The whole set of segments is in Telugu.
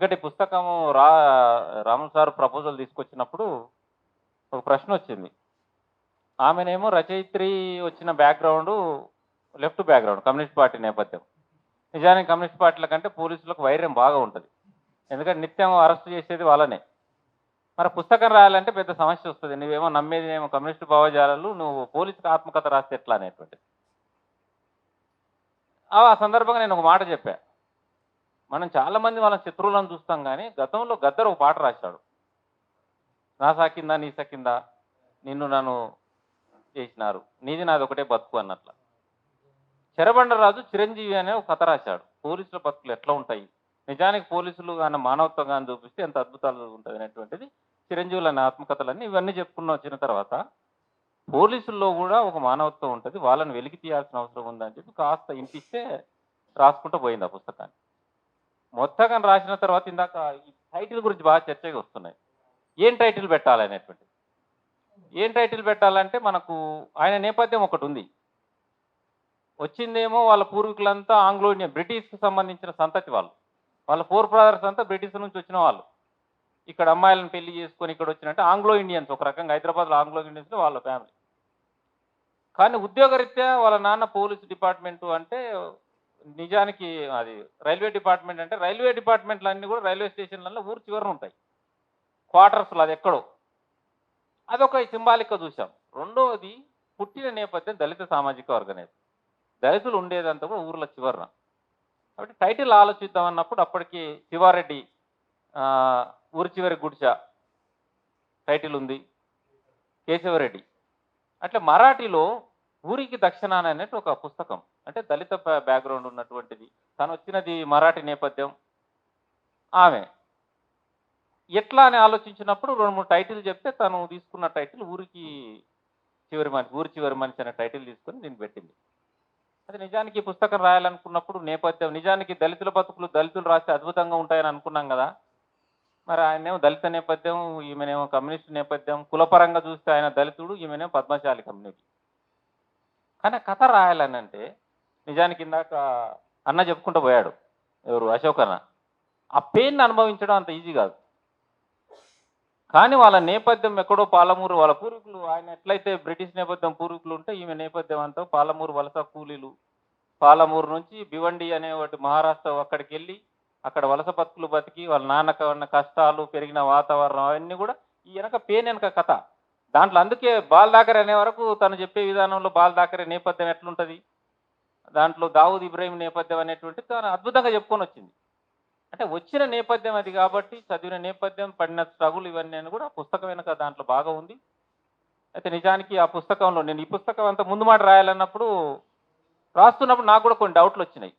ఎందుకంటే ఈ పుస్తకము రా రామన్ సార్ ప్రపోజల్ తీసుకొచ్చినప్పుడు ఒక ప్రశ్న వచ్చింది. ఆమెనేమో రచయిత్రి వచ్చిన background left background communist party నేపథ్యం. నిజానికి కమ్యూనిస్ట్ పార్టీల కంటే పోలీసులకు వైర్యం బాగా ఉంటుంది. ఎందుకంటే నిత్యం అరెస్ట్ చేసేది వాళ్ళనే. మరి పుస్తకం రాయాలంటే పెద్ద సమస్య వస్తుంది. నువ్వేమో నమ్మేది ఏమో కమ్యూనిస్ట్ భావజాలాలు నువ్వు పోలీసుకు ఆత్మకథ రాస్తే ఎట్లా అనేటువంటిది. ఆ సందర్భంగా నేను ఒక మాట చెప్పాను మనం చాలా మంది వాళ్ళ శత్రువులను చూస్తాం కానీ గతంలో గద్దర్ ఒక పాట రాశాడు. నా సాకిందా నీ సకిందా నిన్ను నన్ను చేసినారు. నీది నాది ఒకటే బతుకు అన్నట్ల. చెరబండరాజు చిరంజీవి అనే ఒక కథ రాశాడు. పోలీసుల బతుకులు ఎట్లా ఉంటాయి? నిజానికి పోలీసులు కానీ మానవత్వం కానీ చూపిస్తే ఎంత అద్భుతాలు ఉంటుంది అనేటువంటిది చిరంజీవులు అనే ఆత్మకథలన్నీ ఇవన్నీ చెప్పుకున్న వచ్చిన తర్వాత పోలీసుల్లో కూడా ఒక మానవత్వం ఉంటుంది. వాళ్ళని వెలికి తీయాల్సిన అవసరం ఉందని చెప్పి కాస్త ఇంటిస్తే రాసుకుంటూ పోయింది ఆ పుస్తకాన్ని. మొత్తగా రాసిన తర్వాత ఇందాక ఈ టైటిల్ గురించి బాగా చర్చగా వస్తున్నాయి. ఏం టైటిల్ పెట్టాలి ఏం టైటిల్ పెట్టాలంటే మనకు ఆయన నేపథ్యం ఒకటి ఉంది. వచ్చిందేమో వాళ్ళ పూర్వీకులంతా ఆంగ్లో ఇండియన్ బ్రిటిష్కి సంబంధించిన సంతతి వాళ్ళు. వాళ్ళ ఫోర్ బ్రదర్స్ అంతా బ్రిటిష్ నుంచి వచ్చిన వాళ్ళు. ఇక్కడ అమ్మాయిలను పెళ్ళి చేసుకొని ఇక్కడ వచ్చినట్టు ఆంగ్లో ఇండియన్స్ ఒక రకంగా హైదరాబాద్లో ఆంగ్లో ఇండియన్స్ వాళ్ళ ఫ్యామిలీ కానీ ఉద్యోగరీత్యా వాళ్ళ నాన్న పోలీస్ డిపార్ట్మెంటు అంటే నిజానికి అది రైల్వే డిపార్ట్మెంట్ అంటే రైల్వే డిపార్ట్మెంట్లన్నీ కూడా రైల్వే స్టేషన్లలో ఊరు చివరన ఉంటాయి క్వార్టర్స్లో అది ఎక్కడో. అదొక సింబాలిక్గా చూసాం రెండవది పుట్టిన నేపథ్యం దళిత సామాజిక వర్గనేది దళితులు ఉండేదంతా కూడా ఊర్ల చివరన. కాబట్టి టైటిల్ ఆలోచిద్దాం అన్నప్పుడు అప్పటికి శివారెడ్డి ఊరి చివరి గుడిచ టైటిల్ ఉంది. కేశవరెడ్డి. అట్లా మరాఠీలో ఊరికి దక్షిణాన అనేటి ఒక పుస్తకం. అంటే దళిత బ్యా- బ్యాక్గ్రౌండ్ ఉన్నటువంటిది. తను వచ్చినది మరాఠీ నేపథ్యం. ఆమె. ఎట్లా అని ఆలోచించినప్పుడు రెండు మూడు టైటిల్ చెప్తే తను తీసుకున్న టైటిల్ ఊరికి చివరి మనిషి ఊరి చివరి మనిషి అనే టైటిల్ తీసుకొని దీన్ని పెట్టింది. అది నిజానికి పుస్తకం రాయాలనుకున్నప్పుడు నేపథ్యం నిజానికి దళితుల బతుకులు దళితులు రాస్తే అద్భుతంగా ఉంటాయని అనుకున్నాం కదా. మరి ఆయనేమో దళిత నేపథ్యం ఈమెనేమో కమ్యూనిస్ట్ నేపథ్యం కులపరంగా చూస్తే ఆయన దళితుడు ఈమెనేమో పద్మశాలి కమ్యూనిటీ. కానీ కథ రాయాలని అంటే నిజానికి ఇందాక అన్న చెప్పుకుంటూ పోయాడు. ఎవరు? అశోక్ అన్న. ఆ పెయిన్ అనుభవించడం అంత ఈజీ కాదు. కానీ వాళ్ళ నేపథ్యం ఎక్కడో పాలమూరు వాళ్ళ పూర్వీకులు ఆయన ఎట్లయితే బ్రిటిష్ నేపథ్యం పూర్వీకులు ఉంటే ఈమె నేపథ్యం అంతా పాలమూరు వలస కూలీలు. పాలమూరు నుంచి భివండి అనే ఒకటి మహారాష్ట్ర అక్కడికి వెళ్ళి అక్కడ వలస బతుకులు బతికి వాళ్ళ నాన్నకు ఉన్న కష్టాలు పెరిగిన వాతావరణం అవన్నీ కూడా ఈ వెనక పేన్ వెనక కథ. దాంట్లో అందుకే బాల్ దాకరే అనే వరకు తను చెప్పే విధానంలో బాల్ దాకరే నేపథ్యం ఎట్లుంటుంది? దాంట్లో దావుద్ ఇబ్రాహిం నేపథ్యం అనేటువంటి తను అద్భుతంగా చెప్పుకొని వచ్చింది. అంటే వచ్చిన నేపథ్యం అది కాబట్టి చదివిన నేపథ్యం పడిన స్ట్రగుల్ ఇవన్నీ అని కూడా ఆ పుస్తకం వెనక దాంట్లో బాగా ఉంది. అయితే నిజానికి ఆ పుస్తకంలో నేను ఈ పుస్తకం అంతా ముందు మాట రాయాలన్నప్పుడు రాస్తున్నప్పుడు నాకు కూడా కొన్ని డౌట్లు వచ్చినాయి.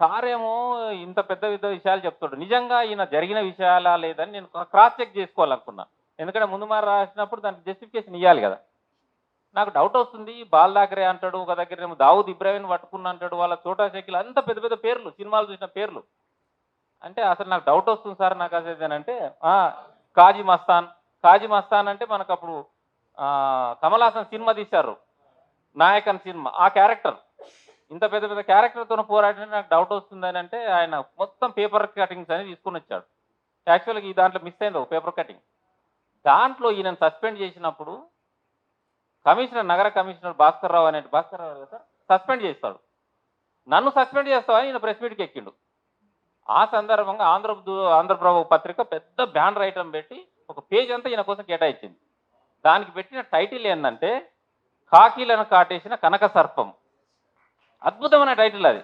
సారేమో ఇంత పెద్ద పెద్ద విషయాలు చెప్తాడు. నిజంగా ఈయన జరిగిన విషయాలా లేదని నేను క్రాస్ చెక్ చేసుకోవాలనుకున్నా. ఎందుకంటే ముందు మాట రాసినప్పుడు దానికి జస్టిఫికేషన్ ఇవ్వాలి కదా. నాకు డౌట్ వస్తుంది బాల్ దాకరే అంటాడు ఒక దగ్గర ఏమో దావుద్ ఇబ్రాహిం పట్టుకున్నా అంటాడు వాళ్ళ చోటా షకీల్ అంత పెద్ద పెద్ద పేర్లు సినిమాలు చూసిన పేర్లు. అంటే అసలు నాకు డౌట్ వస్తుంది సార్ నాకు అసలు అంటే కాజీ మస్తాన్. కాజీ మస్తాన్ అంటే మనకు అప్పుడు కమల్ హాసన్ సినిమా తీశారు. నాయకన్ సినిమా ఆ క్యారెక్టర్. ఇంత పెద్ద పెద్ద క్యారెక్టర్తో పోరాడిన నాకు డౌట్ వస్తుంది అని అంటే ఆయన మొత్తం పేపర్ కటింగ్స్ అని తీసుకొని వచ్చాడు. యాక్చువల్గా ఈ దాంట్లో మిస్ అయింది పేపర్ కటింగ్ దాంట్లో ఈయన సస్పెండ్ చేసినప్పుడు కమిషనర్ నగర కమిషనర్ భాస్కర్ రావు అనే భాస్కర్ రావు కదా సస్పెండ్ చేస్తాడు. నన్ను సస్పెండ్ చేస్తావని ఈయన ప్రెస్ మీట్కి ఎక్కిండు. ఆ సందర్భంగా ఆంధ్ర ఆంధ్రప్రభ పత్రిక పెద్ద బ్యానర్ ఐటమ్ పెట్టి ఒక పేజ్ అంతా ఈయన కోసం కేటాయించింది. దానికి పెట్టిన టైటిల్ ఏంటంటే కాకీలను కాటేసిన కనక సర్పం. అద్భుతమైన టైటిల్ అది.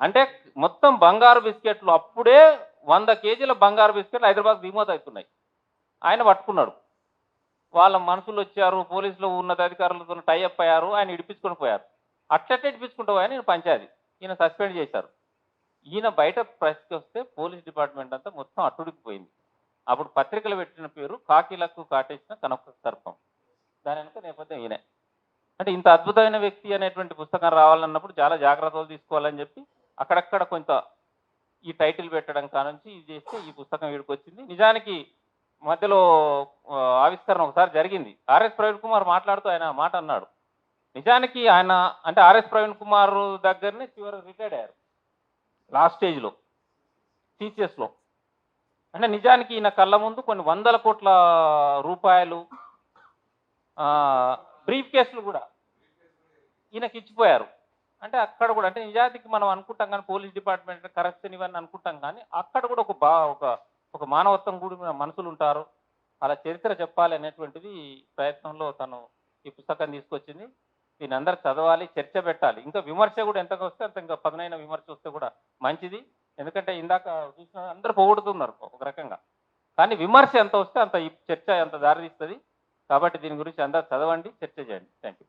అంటే మొత్తం బంగారు బిస్కెట్లు అప్పుడే వంద కేజీల బంగారు బిస్కెట్లు హైదరాబాద్ దిగుమతి అవుతున్నాయి ఆయన పట్టుకున్నాడు. వాళ్ళ మనుషులు వచ్చారు పోలీసులు ఉన్నతాధికారులతో టైఅప్ అయ్యారు ఆయన ఇడిపించుకొని పోయారు. అట్లట్టే ఇడిపించుకుంటూ పోయా నేను పంచాది ఈయన సస్పెండ్ చేశారు. ఈయన బయట ప్రెస్కి వస్తే పోలీస్ డిపార్ట్మెంట్ అంతా మొత్తం అట్టుడికిపోయింది. అప్పుడు పత్రికలు పెట్టిన పేరు కాకిలకు కాటేసిన కనక సర్పం. దాని వెనుక నేపథ్యం ఈయనే. అంటే ఇంత అద్భుతమైన వ్యక్తి అనేటువంటి పుస్తకం రావాలన్నప్పుడు చాలా జాగ్రత్తలు తీసుకోవాలని చెప్పి అక్కడక్కడ కొంత ఈ టైటిల్ పెట్టడం కానుంచి ఇది చేస్తే ఈ పుస్తకం వీడికి వచ్చింది. నిజానికి మధ్యలో ఆవిష్కరణ ఒకసారి జరిగింది. ఆర్ఎస్ ప్రవీణ్ కుమార్ మాట్లాడుతూ ఆయన మాట అన్నాడు. నిజానికి ఆయన అంటే ఆర్ఎస్ ప్రవీణ్ కుమార్ దగ్గరనే చివరి రిటైర్డ్ అయ్యారు. లాస్ట్ స్టేజ్లో టీచర్స్లో. అంటే నిజానికి ఈయన కళ్ళ ముందు కొన్ని వందల కోట్ల రూపాయలు బ్రీఫ్ కేసులు కూడా ఈయనకి ఇచ్చిపోయారు. అంటే అక్కడ కూడా అంటే నిజానికి మనం అనుకుంటాం కానీ పోలీస్ డిపార్ట్మెంట్ కరప్షన్ ఇవన్నీ అనుకుంటాం కానీ అక్కడ కూడా ఒక బా ఒక ఒక మానవత్వం కూడిన మనుషులు ఉంటారు అలా చరిత్ర చెప్పాలి అనేటువంటిది ప్రయత్నంలో తను ఈ పుస్తకాన్ని తీసుకొచ్చింది. దీని అందరు చదవాలి చర్చ పెట్టాలి. ఇంకా విమర్శ కూడా ఎంతగా వస్తే అంత ఇంకా పదునైన విమర్శ వస్తే కూడా మంచిది. ఎందుకంటే ఇందాక చూసిన అందరు పోగొడుతున్నారు ఒక రకంగా. కానీ విమర్శ ఎంత వస్తే అంత ఈ చర్చ ఎంత దారితీస్తుంది. కాబట్టి దీని గురించి అందరు చదవండి చర్చ చేయండి. Thank you